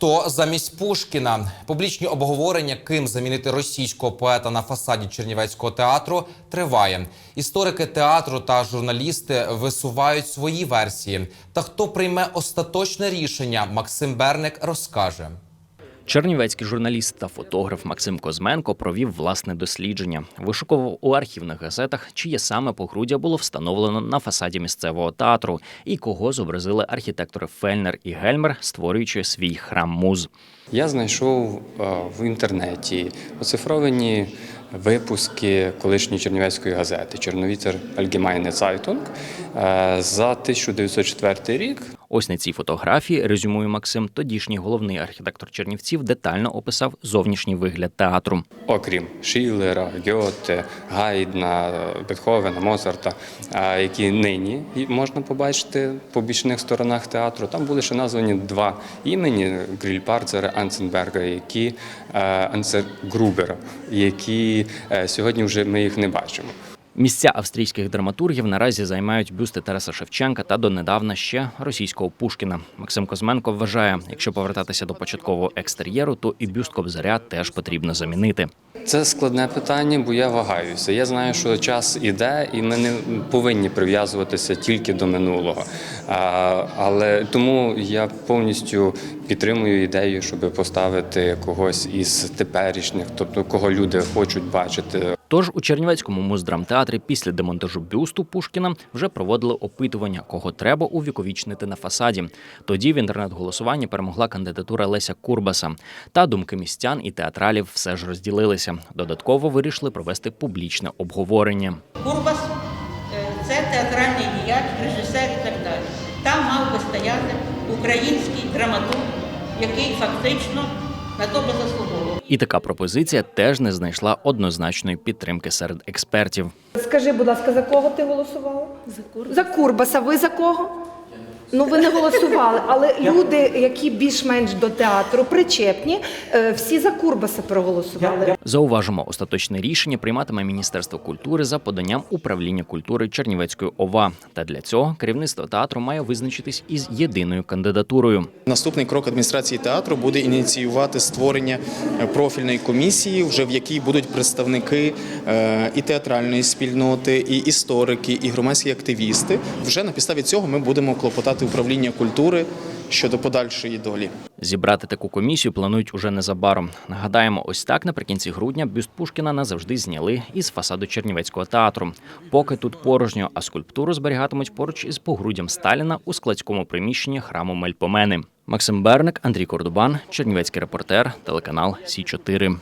Хто замість Пушкіна? Публічні обговорення, ким замінити російського поета на фасаді Чернівецького театру, триває. Історики театру та журналісти висувають свої версії. Та хто прийме остаточне рішення, Максим Берник розкаже. Чернівецький журналіст та фотограф Максим Козменко провів власне дослідження. Вишукував у архівних газетах, чиє саме погруддя було встановлено на фасаді місцевого театру і кого зобразили архітектори Фельнер і Гельмер, створюючи свій храм муз. Я знайшов в інтернеті оцифровані випуски колишньої Чернівецької газети Чорновіцер Allgemeine Zeitung е, за 1904 рік. Ось на цій фотографії резюмує Максим. Тодішній головний архітектор Чернівців детально описав зовнішній вигляд театру. Окрім Шіллера, Гьоте, Гайдна, Бетховена, Моцарта, які нині можна побачити по бічних сторонах театру. Там були ще названі два імені Грільпарцера, Анценберга, які е, Анцергрубера, які е, сьогодні вже ми їх не бачимо. Місця австрійських драматургів наразі займають бюсти Тараса Шевченка та донедавна ще російського Пушкіна. Максим Козменко вважає, якщо повертатися до початкового екстер'єру, то і бюст Кобзаря теж потрібно замінити. Це складне питання, бо я вагаюся. Я знаю, що час іде, і ми не повинні прив'язуватися тільки до минулого. А, але тому я повністю підтримую ідею, щоб поставити когось із теперішніх, тобто кого люди хочуть бачити. Тож у Чернівецькому муздрамтеатрі після демонтажу бюсту Пушкіна вже проводили опитування, кого треба увіковічнити на фасаді. Тоді в інтернет-голосуванні перемогла кандидатура Леся Курбаса. Та думки містян і театралів все ж розділилися. Додатково вирішили провести публічне обговорення. Курбас е, це театральний діяч, режисер і так далі. Там мав би стояти український драматург, який фактично на то би заслуговував. І така пропозиція теж не знайшла однозначної підтримки серед експертів. Скажи, будь ласка, за кого ти голосувала? За Курбаса. За Курбаса. Ви за кого? Ну, ви не голосували, але люди, які більш-менш до театру причепні, е, всі за Курбаса проголосували. Зауважимо, остаточне рішення прийматиме Міністерство культури за поданням управління культури Чернівецької ОВА. Та для цього керівництво театру має визначитись із єдиною кандидатурою. Наступний крок адміністрації театру буде ініціювати створення е, профільної комісії, вже в якій будуть представники е, і театральної спільноти, і історики, і громадські активісти. Вже на підставі цього ми будемо клопотати управління культури щодо подальшої долі. Зібрати таку комісію планують уже незабаром. Нагадаємо, ось так наприкінці грудня бюст Пушкіна назавжди зняли із фасаду Чернівецького театру. Поки тут порожньо, а скульптуру зберігатимуть поруч із погруддям Сталіна у складському приміщенні храму Мельпомени. Максим Берник, Андрій Кордубан, Чернівецький репортер, телеканал Сі 4